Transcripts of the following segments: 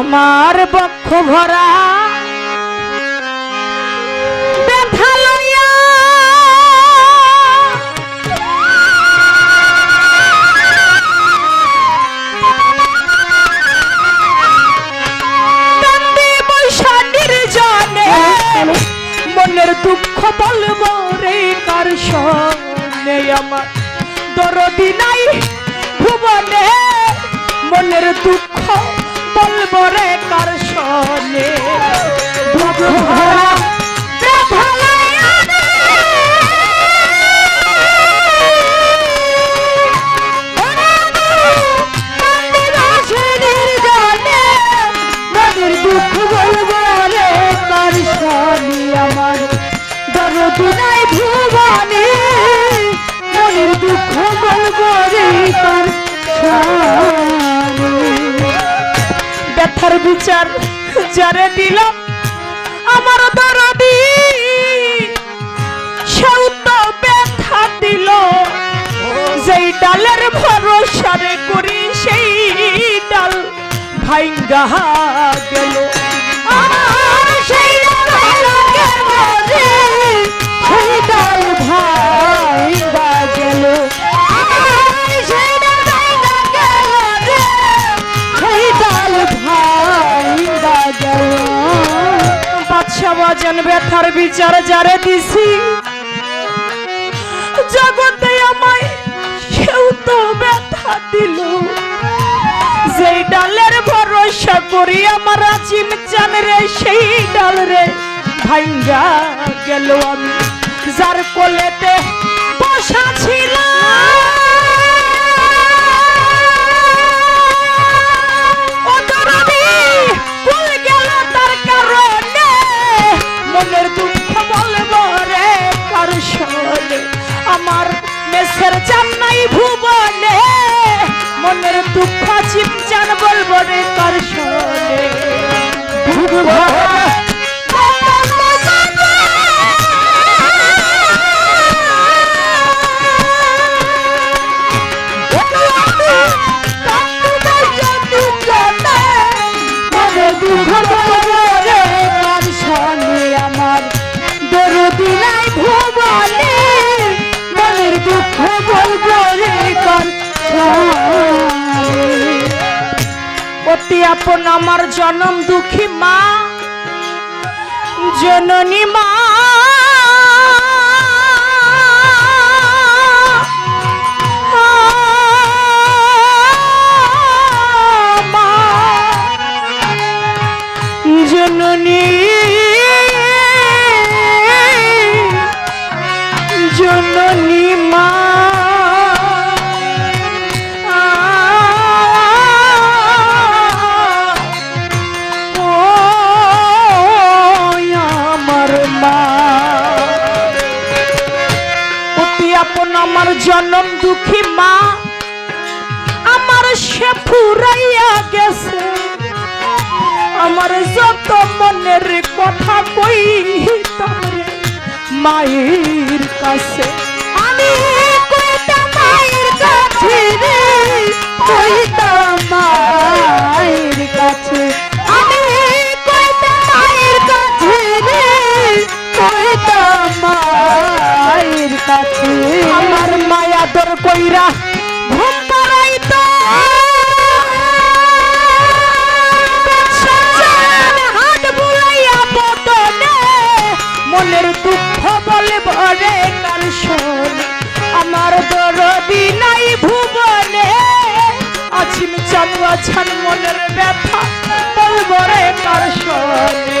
আমার বক্ষ ভরা। মনের দুঃখ বলব রে কার সনে আমার দরদি নাই, ভুবনে? মনের দুঃখ বলব রে কার সনে? ব্যথার বিচার যারে দিল আমার দরদি। ব্যথা দিল। যেই ডালের ভরসারে করি সেই ডাল ভাইঙ্গা গেল। বাজান ব্যথার বিচার যারে দিছি। জগতে আমায় সেও তো ব্যথা দিল। যেই ডালের ভরসা করি আমার আজিম চান রে, সেই ডাল রে ভাঙ্গা গেল আমি। যার কোলেতে বসা ছিল আমার আপন আমার জনম দুঃখী মা। জননী মা আমার জনম দুঃখী মা, আমার সে ফুরাইয়া গেছে। আমার যত মনের কথা কই মায়ের কাছে। আমি মায়ের কাছে মায়ের কাছে। আমি কইতাম মায়ের কাছে মায়ের কাছে। কইরা ঘুম পাড়াইতো। হাত বুলাইয়া পতনে মনের দুঃখ বলে ভরে কার শোনে। আমার দরদি নাই ভুবনে, আছিম চানুয়া ছান মনের ব্যথা বলব রে কার শোনে।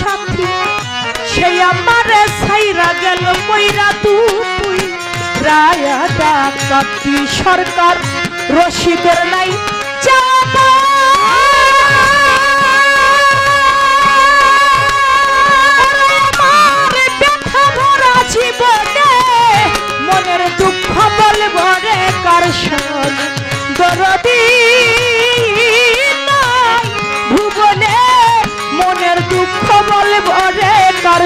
সাথী। সেই আমার ছাইরা গেল মইরা তুই রায়া সরকার রশিদের নাই চাপা তার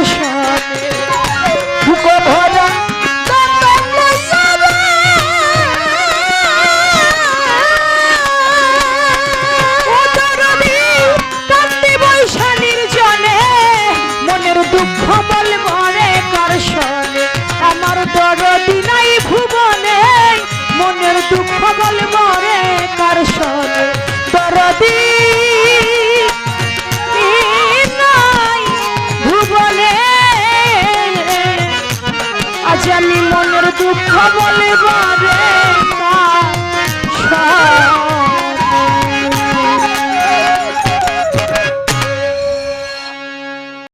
দুঃখ বলে বারে